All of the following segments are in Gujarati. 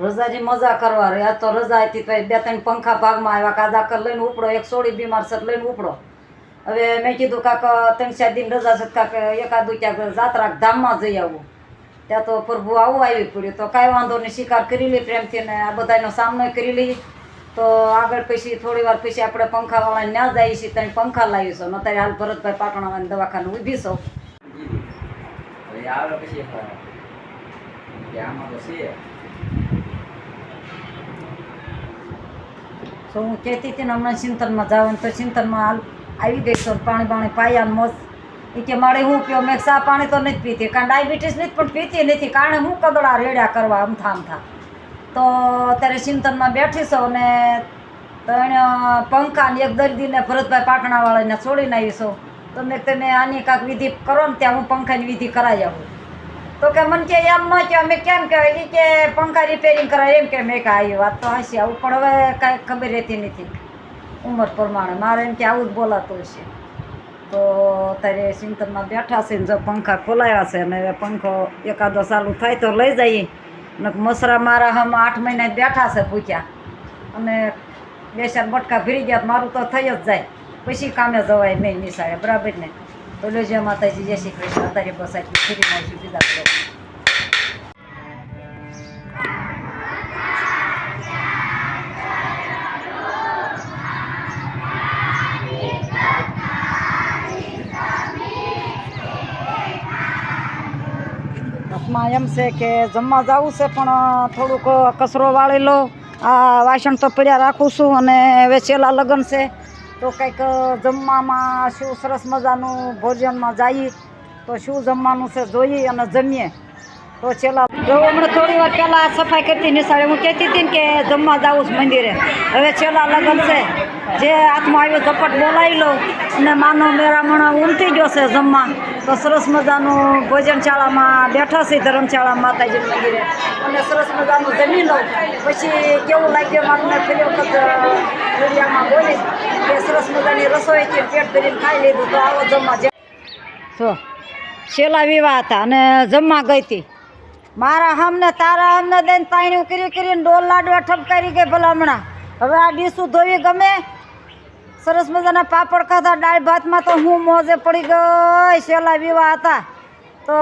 રજાની મજા કરવા રે. આ તો રજા હતી તો બે ત્રણ પંખા ભાગમાં આવ્યા કાદા કર લઈને ઉપડો, એક સોળી બીમાર છે લઈને ઉપડો. હવે મેં કીધું કાક ત્રણ ચાર દિન રજા છે કાક એકાદું ક્યાંક જાત્રા ધામમાં જઈ આવું. ત્યાં તો પ્રભુ આવું આવી પડ્યું. તો કાંઈ વાંધો નહીં, શિકાર કરી લઈ પ્રેમથી ને આ બધાનો સામનો કરી લઈ તો આગળ પછી થોડી વાર પછી આપણે પંખાવાળાને ના જઈએ છીએ ત્યાં પંખા લાવીશું. અત્યારે હાલ ભરતભાઈ પાટણાવાળાની દવાખાને ઊભી છું. આવે પછી કે આમાં તો છે તો હું કહેતી હતી ને હમણાં ચિંતનમાં જાઉં તો ચિંતનમાં આવી ગઈ તો પાણી પાણી પાયા મસ્ત એ કે મારે હું પીઓ મેં સા પાણી તો નથી પીતી કારણ ડાયાબિટીસ નથી પણ પીતી નથી કારણ હું કદડા રેડ્યા કરવા અમથા અમથા તો અત્યારે ચિંતનમાં બેઠી છો અને ત્રણ પંખા ને એક દર્દીને ભરતભાઈ પાટણાવાળાને છોડીને આવી છું તો મેં કીધું તમે આની કાંક વિધિ કરો ને ત્યાં હું પંખાની વિધિ કરાવી આવું. તો કે મને કે એમ ન કે, અમે કેમ કહેવાય એ કે પંખા રિપેરિંગ કરાય, એમ કે મેં કે આવી વાત તો હશે આવું પણ હવે કાંઈ ખબર રહેતી નથી. ઉંમર પ્રમાણે, મારે એમ કે આવું જ બોલાતું હશે. તો અત્યારે સિંતનમાં બેઠા છે ને જો પંખા ખોલાયા છે અને પંખો એકાદો ચાલુ થાય તો લઈ જઈએ. ને મસરા મારા હમ આઠ મહિના બેઠા છે પૂછ્યા. અને બે ચાર બટકા ભરી ગયા, મારું તો થઈ જ જાય. પછી કામે જવાય નહીં નિશાળે, બરાબર ને? તો લેજે માતાજી, જય શ્રી કૃષ્ણ. અત્યારે બસ ફરી મળીશું બીજા એમ છે કે જમવા જવું છે, પણ થોડુંક કચરો વાળી લો આ વાસણ તો પડ્યા રાખું છું અને વેચેલા લગ્ન છે. તો કંઈક જમવામાં શું સરસ મજાનું ભોજનમાં જઈએ, તો શું જમવાનું છે જોઈએ અને જમીએ. તો છેલ્લા જો હમણાં થોડી વાર પહેલાં સફાઈ કરતી નિશાળે હું કહેતી હતી કે જમવા જાઉં છું મંદિરે. હવે છેલ્લા લગ્ન છે. જે હાથમાં આવ્યો ઝપટ બોલાવી લઉં અને માનો મેરામણ ઉમટી ગયો છે જમવા. તો સરસ મજાનું ભોજનશાળામાં બેઠા છે ધર્મશાળા માતાજી મંદિરે. અને સરસ મજાનું જમી લઉં. પછી કેવું લાગ્યું મારું ફરી વખત વિડીયામાં બોલીશ મજાની છેલ્લા વિવાહ હતા અને જમવા ગઈ હતી. મારા હમને, તારા હમને દઈને પાણી કરી કરીને ડોલ લાડવા ઠપકારી ગઈ ભલામણા હવે આ ડીશું ધોવી ગમે. સરસ મજાના પાપડ ખાધા, દાળ ભાતમાં તો હું મોજે પડી ગઈ છેલ્લા વિવાહ હતા. તો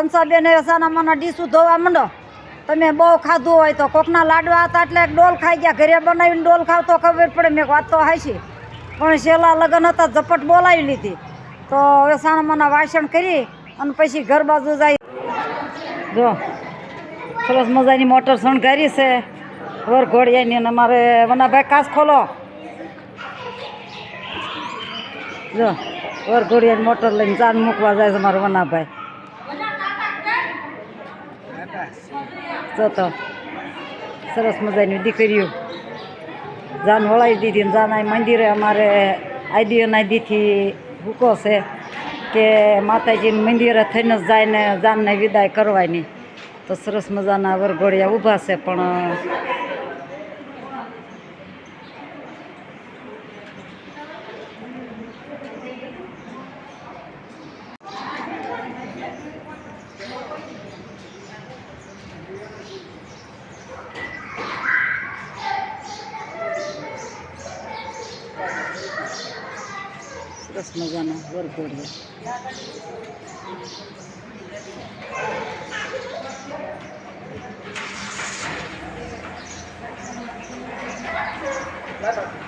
હંસાબેન સાના માના ડીશું ધોવા માંડો. તમે બહુ ખાધું હોય તો કોકના લાડવા હતા એટલે ડોલ ખાઈ ગયા. ઘરે બનાવીને ડોલ ખાવ તો ખબર પડે, મેં વાત તો હાશી પણ છેલ્લા લગ્ન હતા, ઝપટ બોલાવી લીધી. તો હવે સાણામાના વાસણ કરી અને પછી ઘર બાજુ જાય. જો, સરસ મજાની મોટર શણગારી છે. વર ઘોડિયાની અને અમારે વનાભાઈ કાસ ખોલો. જો, વર ઘોડિયાની મોટર લઈને ચાન મૂકવા જાય છે મારો વનાભાઈ. જો તો, સરસ મજાની દીકરીઓ. જાન વળાવી દીધી ને જાન મંદિરે અમારે આદિ અનાદિથી હુકો છે કે માતાજીને મંદિરે થઈને જ જાય ને જાનને વિદાય કરવાની. તો સરસ મજાના વરઘોડિયા ઊભા છે, પણ સરસ મજાનો વરઘોડ્યો Thank.